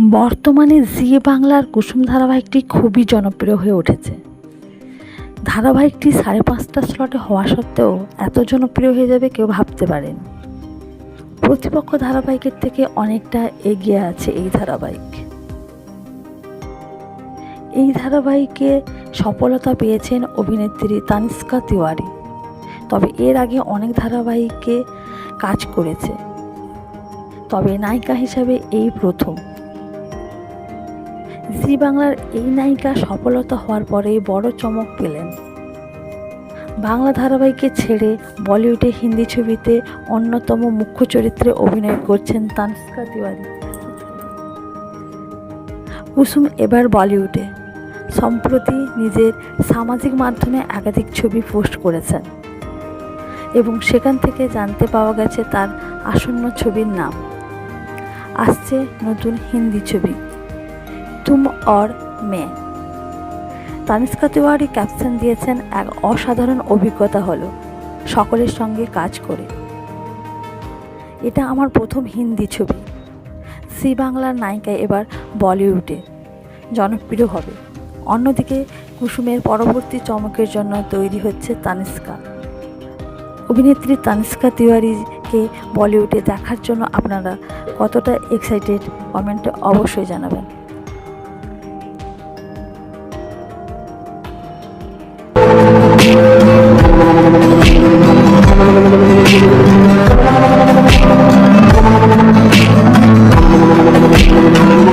বর্তমানে জি বাংলার কুসুম ধারাবাহিকটি খুবই জনপ্রিয় হয়ে উঠেছে। ধারাবাহিকটি সাড়ে পাঁচটা স্লটে হওয়া সত্ত্বেও এত জনপ্রিয় হয়ে যাবে কেউ ভাবতে পারেন। প্রতিপক্ষ ধারাবাহিকের থেকে অনেকটা এগিয়ে আছে এই ধারাবাহিক। এই ধারাবাহিকে সফলতা পেয়েছেন অভিনেত্রী তানিস্কা তিওয়ারি। তবে এর আগে অনেক ধারাবাহিকে কাজ করেছে। তবে নায়িকা হিসাবে এই প্রথম। জি বাংলার এই নায়িকা সফলতা হওয়ার পরেই বড় চমক পেলেন। বাংলা ধারাবাহিকে ছেড়ে বলিউডে হিন্দি ছবিতে অন্যতম মুখ্য চরিত্রে অভিনয় করছেন তানস্কা তিওয়ারি। কুসুম এবার বলিউডে। সম্প্রতি নিজের সামাজিক মাধ্যমে একাধিক ছবি পোস্ট করেছেন এবং সেখান থেকে জানতে পাওয়া গেছে তার আসন্ন ছবির নাম। আসছে নতুন হিন্দি ছবি। তুম অর মে। তানিষ্কা তিওয়ারি ক্যাপশন দিয়েছেন এক অসাধারণ অভিজ্ঞতা হলো, সকলের সঙ্গে কাজ করে। এটা আমার প্রথম হিন্দি ছবি। সি বাংলার নায়িকা এবার বলিউডে জনপ্রিয় হবে। অন্যদিকে কুসুমের পরবর্তী চমকের জন্য তৈরি হচ্ছে তানিষ্কা অভিনেত্রী তানিষ্কা তিওয়ারিকে বলিউডে দেখার জন্য আপনারা কতটা এক্সাইটেড কমেন্টে অবশ্যই জানাবেন।